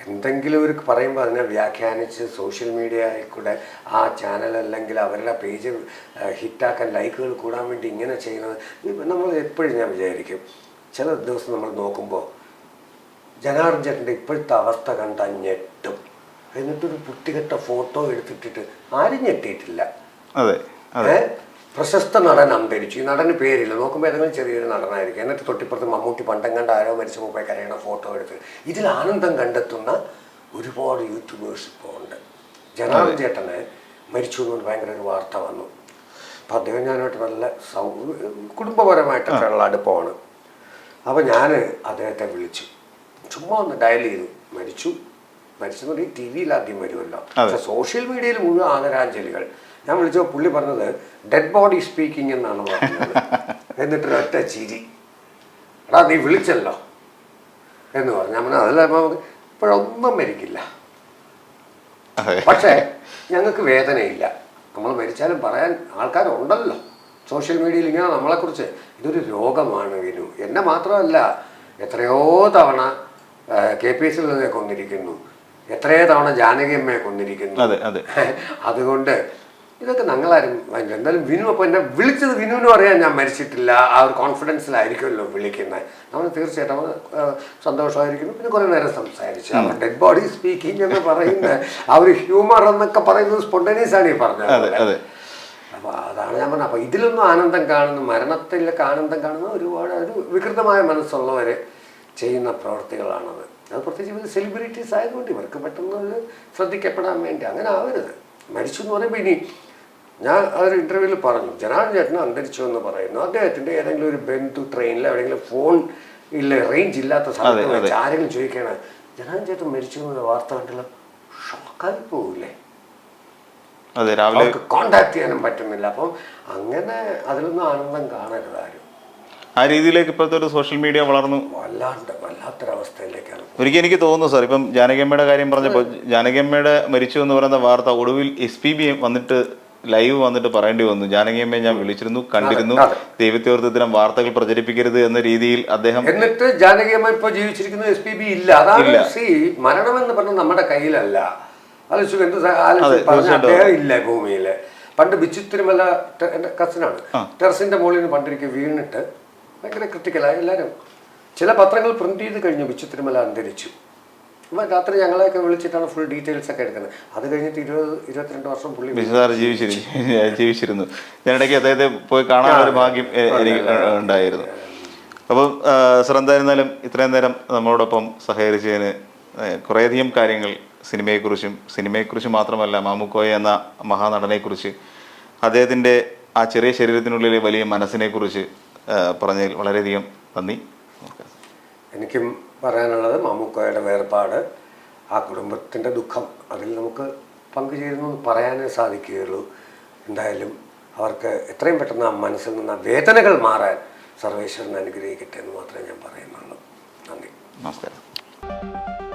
എന്തെങ്കിലും ഒരു പറയുമ്പോൾ അതിനെ വ്യാഖ്യാനിച്ച് സോഷ്യൽ മീഡിയയിൽ കൂടെ ആ ചാനൽ അല്ലെങ്കിൽ അവരുടെ പേജ് ഹിറ്റാക്കാൻ ലൈക്കുകൾ കൂടാൻ വേണ്ടി ഇങ്ങനെ ചെയ്യുന്നത്. നമ്മൾ എപ്പോഴും ഞാൻ വിചാരിക്കും ചില ദിവസം നമ്മൾ നോക്കുമ്പോൾ ജനാർദ്ദൻ ചേട്ടന്റെ ഇപ്പോഴത്തെ അവസ്ഥ കണ്ടാൽ ഞെട്ടും. എന്നിട്ടൊരു കുട്ടികെട്ട ഫോട്ടോ എടുത്തിട്ടിട്ട് ആരും ഞെട്ടിയിട്ടില്ല. അതെ? പ്രശസ്ത നടൻ അന്തരിച്ചു. ഈ നടന് പേരില്ല. നോക്കുമ്പോൾ ഏതെങ്കിലും ചെറിയൊരു നടനായിരിക്കും. എന്നിട്ട് തൊട്ടിപ്പുറത്ത് മമ്മൂട്ടി പണ്ടം കണ്ട ആരോ മരിച്ചു പോയി കരയണ ഫോട്ടോ എടുത്ത് ഇതിൽ ആനന്ദം കണ്ടെത്തുന്ന ഒരുപാട് യൂട്യൂബേഴ്സ് ഇപ്പോൾ ഉണ്ട്. ജനാർദ്ദൻ ചേട്ടന് മരിച്ചു എന്നുകൊണ്ട് ഭയങ്കര ഒരു വാർത്ത വന്നു. അപ്പോൾ അദ്ദേഹം ഞാനായിട്ട് നല്ല സൗ കുടുംബപരമായിട്ടൊക്കെ ഉള്ള അടുപ്പമാണ് അപ്പോൾ ഞാൻ അദ്ദേഹത്തെ വിളിച്ചു. ചുമ്മാ ഒന്ന് ഡയൽ ചെയ്തു. മരിച്ചു. മരിച്ചെന്ന് ടി വിയിൽ ആദ്യം വരുമല്ലോ. പക്ഷെ സോഷ്യൽ മീഡിയയിൽ മുഴുവൻ ആദരാഞ്ജലികൾ. ഞാൻ വിളിച്ചപ്പോൾ പുള്ളി പറഞ്ഞത് ഡെഡ് ബോഡി സ്പീക്കിംഗ് എന്നാണ് പറഞ്ഞത്. എന്നിട്ടൊരൊറ്റ ചിരി. എടാ നീ വിളിച്ചല്ലോ? എന്ന് പറഞ്ഞു. ഞാൻ പറഞ്ഞു അതല്ല നമുക്ക് ഇപ്പോഴൊന്നും മരിക്കില്ല. പക്ഷേ ഞങ്ങൾക്ക് വേദനയില്ല. നമ്മൾ മരിച്ചാലും പറയാൻ ആൾക്കാരുണ്ടല്ലോ. സോഷ്യൽ മീഡിയയിൽ ഇങ്ങനെ നമ്മളെക്കുറിച്ച് ഇതൊരു രോഗമാണ് വിനു. എന്നെ മാത്രമല്ല എത്രയോ തവണ കെ പി എസ് കൊന്നിരിക്കുന്നു. എത്രയോ തവണ ജാനകി അമ്മയെ കൊന്നിരിക്കുന്നു. അതെ അതെ. അതുകൊണ്ട് ഇതൊക്കെ ഞങ്ങളാരും ഭയങ്കര എന്തായാലും വിനു അപ്പോൾ എന്നെ വിളിച്ചത് വിനുവിനും അറിയാൻ ഞാൻ മരിച്ചിട്ടില്ല. ആ ഒരു കോൺഫിഡൻസിലായിരിക്കുമല്ലോ വിളിക്കുന്നത് നമ്മൾ തീർച്ചയായിട്ടും അവർ സന്തോഷമായിരിക്കുന്നു. പിന്നെ കുറേ നേരം സംസാരിച്ചു. അവർ ഡെഡ് ബോഡി സ്പീക്കിംഗ് എന്ന് പറയുന്ന. ആ ഒരു ഹ്യൂമർ എന്നൊക്കെ പറയുന്നത് സ്പോണ്ടേനിയസ് ആണ് ഈ പറഞ്ഞത് അപ്പോൾ അതാണ് ഞാൻ പറഞ്ഞത്. അപ്പോൾ ഇതിലൊന്നും ആനന്ദം കാണുന്നു. മരണത്തിലൊക്കെ ആനന്ദം കാണുന്ന ഒരുപാട് ഒരു വികൃതമായ മനസ്സുള്ളവർ ചെയ്യുന്ന പ്രവർത്തികളാണത്. അത് പ്രത്യേകിച്ച് ഇവർ സെലിബ്രിറ്റീസ് ആയതുകൊണ്ട് ഇവർക്ക് പെട്ടെന്ന് ശ്രദ്ധിക്കപ്പെടാൻ വേണ്ടി അങ്ങനെ ആവരുത്. മരിച്ചു എന്ന് പറയുമ്പോൾ ഇനി ഞാൻ അതൊരു ഇന്റർവ്യൂവിൽ പറഞ്ഞു. ജനാർദ്ദൻ ചേട്ടൻ അന്തരിച്ചു എന്ന് പറയുന്നു. അദ്ദേഹത്തിന്റെ ഏതെങ്കിലും ഒരു ബന്ധു ട്രെയിനിൽ എവിടെയെങ്കിലും ഫോൺ ഇല്ല റേഞ്ച് ഇല്ലാത്ത വെച്ച് ആരെങ്കിലും ചോദിക്കുകയാണ് ജനാർദ്ദൻ ചേട്ടൻ മരിച്ചു എന്നുള്ള വാർത്ത കണ്ടല്ലോ? ഷോക്കായി പോവില്ലേ? അവർക്ക് കോണ്ടാക്ട് ചെയ്യാനും പറ്റുന്നില്ല. അപ്പം അങ്ങനെ അതിലൊന്നും ആനന്ദം കാണരുത് ആരും. ആ രീതിയിലേക്ക് ഇപ്പോഴത്തെ ഒരു സോഷ്യൽ മീഡിയ വളർന്നു. വല്ലാണ്ട് വല്ലാത്തൊരവസ്ഥയിലേക്കാണ് ഒരിക്കൽ എനിക്ക് തോന്നുന്നു സാർ ഇപ്പം ജാനകിയമ്മയുടെ കാര്യം പറഞ്ഞപ്പോൾ ജാനകിയമ്മയുടെ മരിച്ചു എന്ന് പറയുന്ന വാർത്ത ഒടുവിൽ എസ് പി ബി വന്നിട്ട് ലൈവ് വന്നിട്ട് പറയേണ്ടി വന്നു. ജാനകിയമ്മയെ ഞാൻ വിളിച്ചിരുന്നു കണ്ടിരുന്നു. ദൈവത്തോർത്ത് ഇത്തരം വാർത്തകൾ പ്രചരിപ്പിക്കരുത് എന്ന രീതിയിൽ അദ്ദേഹം എന്നിട്ട് ജാനകിയമ്മ ഇപ്പൊ ജീവിച്ചിരിക്കുന്നത് എസ് പി ബി ഇല്ല. അതാണ്. സി മരണം എന്ന് പറഞ്ഞാൽ നമ്മുടെ കയ്യിലല്ല. ആലോചിച്ചു എന്ത്. അദ്ദേഹം ഇല്ല ഭൂമിയിൽ. പണ്ട് വിചിത്രമല്ല തിരുമല ടെ- കസിനാണ്. ടെറസിന്റെ മുകളിൽ നിന്ന് പണ്ടിരിക്കും വീണിട്ട് ഭയങ്കര ക്രിട്ടിക്കലായി എല്ലാവരും ചില പത്രങ്ങൾ പ്രിന്റ് ചെയ്ത് കഴിഞ്ഞു വിചിത്രമല തിരുമല അന്തരിച്ചു. അപ്പം രാത്രി ഞങ്ങളെയൊക്കെ വിളിച്ചിട്ടാണ് ഫുൾ ഡീറ്റെയിൽസ് ഒക്കെ എടുക്കുന്നത്. അത് കഴിഞ്ഞിട്ട് ഇരുപത് ഇരുപത്തിരണ്ട് വർഷം പുള്ളി ബിസാർ ജീവിച്ചിരുന്നു. ജീവിച്ചിരുന്നു ഞാനിടയ്ക്ക് അദ്ദേഹത്തെ പോയി കാണാൻ ഒരു ഭാഗ്യം എനിക്ക് ഉണ്ടായിരുന്നു. അപ്പം സർ എന്തായിരുന്നാലും ഇത്രയും നേരം നമ്മളോടൊപ്പം സഹകരിച്ചതിന് കുറേയധികം കാര്യങ്ങൾ സിനിമയെക്കുറിച്ചും സിനിമയെക്കുറിച്ച് മാത്രമല്ല മാമുക്കോയ എന്ന മഹാനടനെക്കുറിച്ച് അദ്ദേഹത്തിന്റെ ആ ചെറിയ ശരീരത്തിനുള്ളിലെ വലിയ മനസ്സിനെക്കുറിച്ച് പറഞ്ഞതിൽ വളരെയധികം നന്ദി. എനിക്കും പറയാനുള്ളത് മമ്മൂക്കയുടെ വേർപാട് ആ കുടുംബത്തിന്റെ ദുഃഖം അതിൽ നമുക്ക് പങ്കുചേരുന്നു പറയാനേ സാധിക്കുകയുള്ളൂ. എന്തായാലും അവർക്ക് എത്രയും പെട്ടെന്ന് ആ മനസ്സിൽ നിന്ന് ആ വേദനകൾ മാറാൻ സർവേശ്വരൻ അനുഗ്രഹിക്കട്ടെ എന്ന് മാത്രമേ ഞാൻ പറയുന്നുള്ളൂ. നന്ദി. നമസ്കാരം.